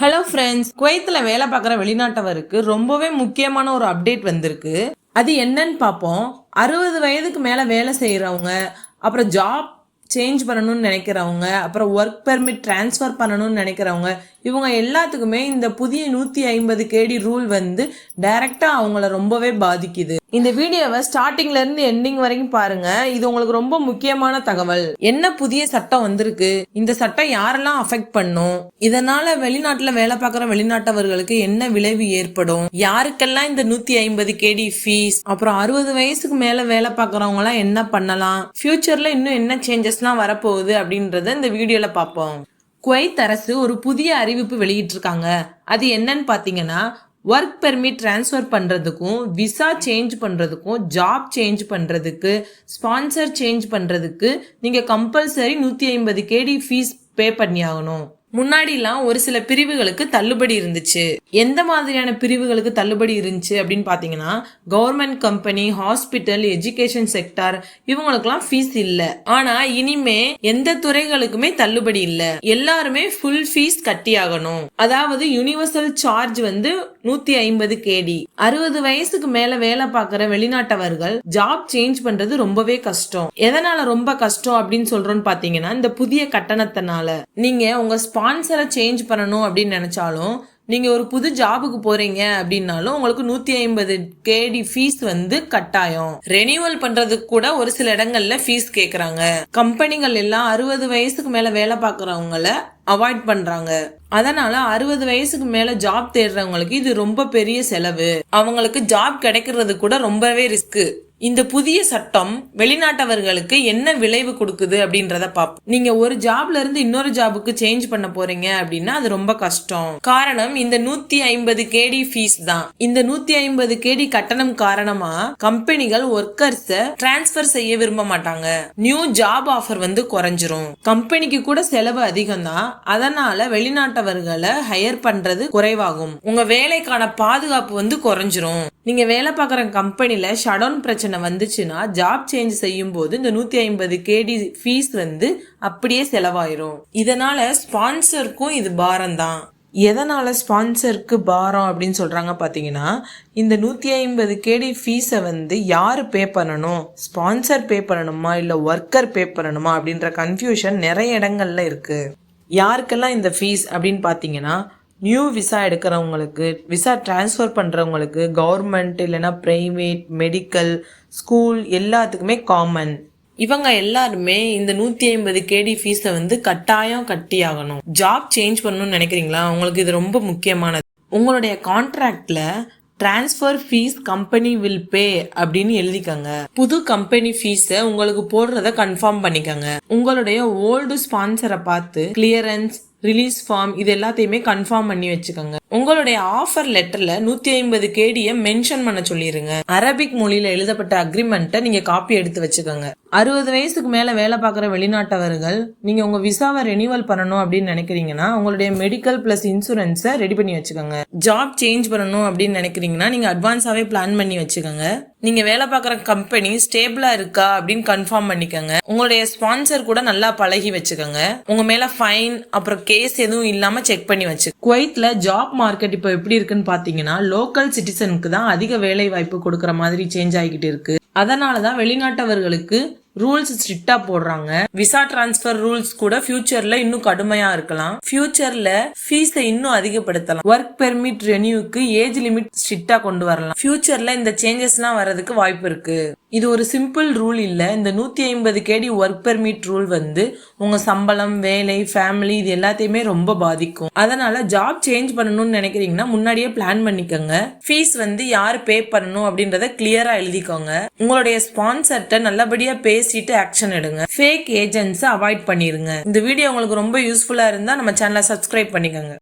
Hello friends குவைத்தில் வேலை பார்க்குற வெளிநாட்டவருக்கு ரொம்பவே முக்கியமான ஒரு அப்டேட் வந்திருக்கு. அது என்னன்னு பார்ப்போம். அறுபது வயதுக்கு மேலே வேலை செய்கிறவங்க அப்புறம் ஜாப் சேஞ்ச் பண்ணணும்னு நினைக்கிறவங்க அப்புறம் ஒர்க் பெர்மிட் ட்ரான்ஸ்ஃபர் பண்ணணும்னு நினைக்கிறவங்க இவங்க எல்லாத்துக்குமே இந்த புதிய நூற்றி ஐம்பது கேடி ரூல் வந்து டைரெக்டாக அவங்கள ரொம்பவே பாதிக்குது. இந்த வீடியோவை ஸ்டார்டிங்ல இருந்து எண்டிங் வரைக்கும் பாருங்க. இது உங்களுக்கு ரொம்ப முக்கியமான தகவல். என்ன புதிய சட்டம் வந்திருக்கு? இந்த சட்டம் யாரெல்லாம் அஃபெக்ட் பண்ணும்? இதனால வெளிநாட்டுல வேலை பார்க்குற வெளிநாட்டவர்களுக்கு என்ன விளைவு ஏற்படும்? யாருக்கெல்லாம் இந்த நூத்தி ஐம்பது கேடி ஃபீஸ் அப்புறம் அறுபது வயசுக்கு மேல வேலை பார்க்குறவங்க எல்லாம் என்ன பண்ணலாம்? ஃபியூச்சர்ல இன்னும் என்ன சேஞ்சஸ்லாம் வரப்போகுது அப்படின்றத இந்த வீடியோல பார்ப்போம். குவைத் அரசு ஒரு புதிய அறிவிப்பு வெளியிட்டிருக்காங்க. அது என்னன்னு பார்த்தீங்கன்னா ஒர்க் பெர்மிட் ட்ரான்ஸ்ஃபர் பண்ணுறதுக்கும் விசா சேஞ்ச் பண்ணுறதுக்கும் ஜாப் சேஞ்ச் பண்ணுறதுக்கு ஸ்பான்சர் சேஞ்ச் பண்ணுறதுக்கு நீங்கள் கம்பல்சரி நூற்றி ஐம்பது கேடி ஃபீஸ் பே பண்ணி ஆகணும் முன்னாடிலாம் ஒரு சில பிரிவுகளுக்கு தள்ளுபடி இருந்துச்சு. எந்த மாதிரியான பிரிவுகளுக்கு தள்ளுபடி இருந்துச்சு அப்படின்னு பார்த்தீங்கன்னா government company hospital education sector இவங்களுக்குலாம் ஃபீஸ் இல்லை. ஆனா இனிமே எந்த துறைகளுக்குமே தள்ளுபடி இல்லை. எல்லாருமே ஃபுல் ஃபீஸ் கட்டி ஆகணும் அதாவது யூனிவர்சல் சார்ஜ் வந்து நூத்தி ஐம்பது கேடி அறுபது வயசுக்கு மேல வேலை பார்க்குற வெளிநாட்டவர்கள் ஜாப் சேஞ்ச் பண்றது ரொம்பவே கஷ்டம். எதனால ரொம்ப கஷ்டம் அப்படின்னு சொல்றோம்னு பாத்தீங்கன்னா இந்த புதிய கட்டணத்தினால. நீங்க உங்க ஸ்பான்சரை சேஞ்ச் பண்ணணும் அப்படின்னு நினச்சாலும் நீங்கள் ஒரு புது ஜாபுக்கு போகிறீங்க அப்படின்னாலும் உங்களுக்கு நூற்றி ஐம்பது கேடி ஃபீஸ் வந்து கட்டாயம். ரெனியூவல் பண்ணுறதுக்கு கூட ஒரு சில இடங்களில் ஃபீஸ் கேட்குறாங்க கம்பெனிகள் எல்லாம் அறுபது வயசுக்கு மேலே வேலை பார்க்குறவங்கள அவாய்ட் பண்ணுறாங்க அதனால அறுபது வயசுக்கு மேலே ஜாப் தேடுறவங்களுக்கு இது ரொம்ப பெரிய செலவு. அவங்களுக்கு ஜாப் கிடைக்கிறது கூட ரொம்பவே ரிஸ்க்கு இந்த புதிய சட்டம் வெளிநாட்டவர்களுக்கு என்ன விளைவு கொடுக்குது அப்படின்றத பார்ப்போம் நீங்க ஒரு ஜாப்ல இருந்து இன்னொரு ஜாபுக்கு சேஞ்ச் பண்ண போறீங்க அப்படின்னா அது ரொம்ப கஷ்டம். காரணம் இந்த நூத்தி ஐம்பது கேடி ஃபீஸ் தான். இந்த நூத்தி ஐம்பது கேடி கட்டணம் காரணமா கம்பெனிகள் ஒர்க்கர்ஸ டிரான்ஸ்பர் செய்ய விரும்ப மாட்டாங்க. நியூ ஜாப் ஆஃபர் வந்து குறைஞ்சிரும். கம்பெனிக்கு கூட செலவு அதிகம் தான். அதனால வெளிநாட்டவர்களை ஹையர் பண்றது குறைவாகும். உங்க வேலைக்கான பாதுகாப்பு வந்து குறைஞ்சிரும். நீங்க வேலை பார்க்குற கம்பெனில ஷடவுன் பிரச்சனை வந்துச்சுன்னா ஜாப் சேஞ்ச் செய்யும் போது இந்த நூத்தி ஐம்பது கேடி ஃபீஸ் வந்து அப்படியே செலவாயிரும். இதனால ஸ்பான்சருக்கும் இது பாரம் தான் எதனால ஸ்பான்சருக்கு பாரம் அப்படின்னு சொல்றாங்க பாத்தீங்கன்னா இந்த நூத்தி ஐம்பது கேடி ஃபீஸை வந்து யாரு பே பண்ணணும்? ஸ்பான்சர் பே பண்ணணுமா? இல்ல ஒர்க்கர் பே பண்ணணுமா? அப்படின்ற கன்ஃபியூஷன் நிறைய இடங்கள்ல இருக்கு. யாருக்கெல்லாம் இந்த ஃபீஸ் அப்படின்னு பார்த்தீங்கன்னா நியூ விசா எடுக்கிறவங்களுக்கு விசா ட்ரான்ஸ்ஃபர் பண்ணுறவங்களுக்கு கவர்மெண்ட் இல்லைன்னா ப்ரைவேட் மெடிக்கல் ஸ்கூல் எல்லாத்துக்குமே காமன் இவங்க எல்லாருமே இந்த நூற்றி ஐம்பது கேடி ஃபீஸை வந்து கட்டாயம் கட்டி ஆகணும். ஜாப் சேஞ்ச் பண்ணணும்னு நினைக்கிறீங்களா? உங்களுக்கு இது ரொம்ப முக்கியமானது. உங்களுடைய கான்ட்ராக்டில் transfer fees company will pay அப்படின்னு எழுதிக்கங்க. புது கம்பெனி ஃபீஸை உங்களுக்கு போடுறத கன்ஃபார்ம் பண்ணிக்கங்க. உங்களுடைய ஓல்டு ஸ்பான்சரை பார்த்து கிளியரன்ஸ் ரிலீஸ் ஃபார்ம் இது எல்லாத்தையுமே கன்ஃபார்ம் பண்ணி வச்சுக்கோங்க. உங்களுடைய ஆஃபர் லெட்டர்ல நூத்தி ஐம்பது கேடிய மென்ஷன் பண்ண சொல்லிருங்க. அரபிக் மொழியில எழுதப்பட்ட அக்ரிமெண்ட்டை நீங்க காப்பி எடுத்து வச்சுக்கோங்க. அறுபது வயசுக்கு மேல வேலை பார்க்குற வெளிநாட்டவர்கள் நீங்க உங்க விசாவை ரெனியூவல் பண்ணணும் அப்படின்னு நினைக்கிறீங்கன்னா உங்களுடைய மெடிக்கல் பிளஸ் இன்சூரன்ஸை ரெடி பண்ணி வச்சுக்கோங்க. ஜாப் சேஞ்ச் பண்ணணும் அப்படின்னு நினைக்கிறீங்கன்னா நீங்க அட்வான்ஸாவே பிளான் பண்ணி வச்சுக்கோங்க. நீங்க வேலை பார்க்குற கம்பெனி ஸ்டேபிளா இருக்கா அப்படின்னு கன்ஃபார்ம் பண்ணிக்கோங்க. உங்களுடைய ஸ்பான்சர் கூட நல்லா பழகி வச்சுக்கோங்க. உங்க மேல ஃபைன் அப்புறம் கேஸ் எதுவும் இல்லாம செக் பண்ணி வச்சு குவைத்ல ஜாப் மார்க்கெட் இப்போ எப்படி இருக்குன்னு பார்த்தீங்கன்னா லோக்கல் சிட்டிசனுக்கு தான் அதிக வேலை வாய்ப்பு கொடுக்குற மாதிரி சேஞ்ச் ஆகிக்கிட்டு இருக்கு. அதனால தான் வெளிநாட்டவர்களுக்கு ரூல்ஸ் ஸ்ட்ரிக்டா போடுறாங்க. விசா டிரான்ஸ்பர் ரூல்ஸ் கூட ஃபியூச்சர்ல இன்னும் கடுமையா இருக்கலாம். ஃபியூச்சர்ல ஃபீஸை இன்னும் அதிகப்படுத்தலாம். ஒர்க் பெர்மிட் ரெனியூக்கு ஏஜ் லிமிட் ஸ்ட்ரிக்டா கொண்டு வரலாம். ஃபியூச்சர்ல இந்த சேஞ்சஸ்லாம் வர்றதுக்கு வாய்ப்பு இருக்கு. இது ஒரு சிம்பிள் ரூல் இல்லை. இந்த நூற்றி ஐம்பது கேடி ஒர்க் பெர்மிட் ரூல் வந்து உங்கள் சம்பளம் வேலை ஃபேமிலி இது எல்லாத்தையுமே ரொம்ப பாதிக்கும். அதனால் ஜாப் சேஞ்ச் பண்ணணும்னு நினைக்கிறீங்கன்னா முன்னாடியே பிளான் பண்ணிக்கோங்க. ஃபீஸ் வந்து யார் பே பண்ணணும் அப்படின்றத கிளியராக எழுதிக்கோங்க. உங்களுடைய ஸ்பான்சர்ட்ட நல்லபடியாக பேசிட்டு ஆக்ஷன் எடுங்க. ஃபேக் ஏஜென்ட்ஸை அவாய்ட் பண்ணிடுங்க இந்த வீடியோ உங்களுக்கு ரொம்ப யூஸ்ஃபுல்லாக இருந்தால் நம்ம சேனலை சப்ஸ்கிரைப் பண்ணிக்கோங்க.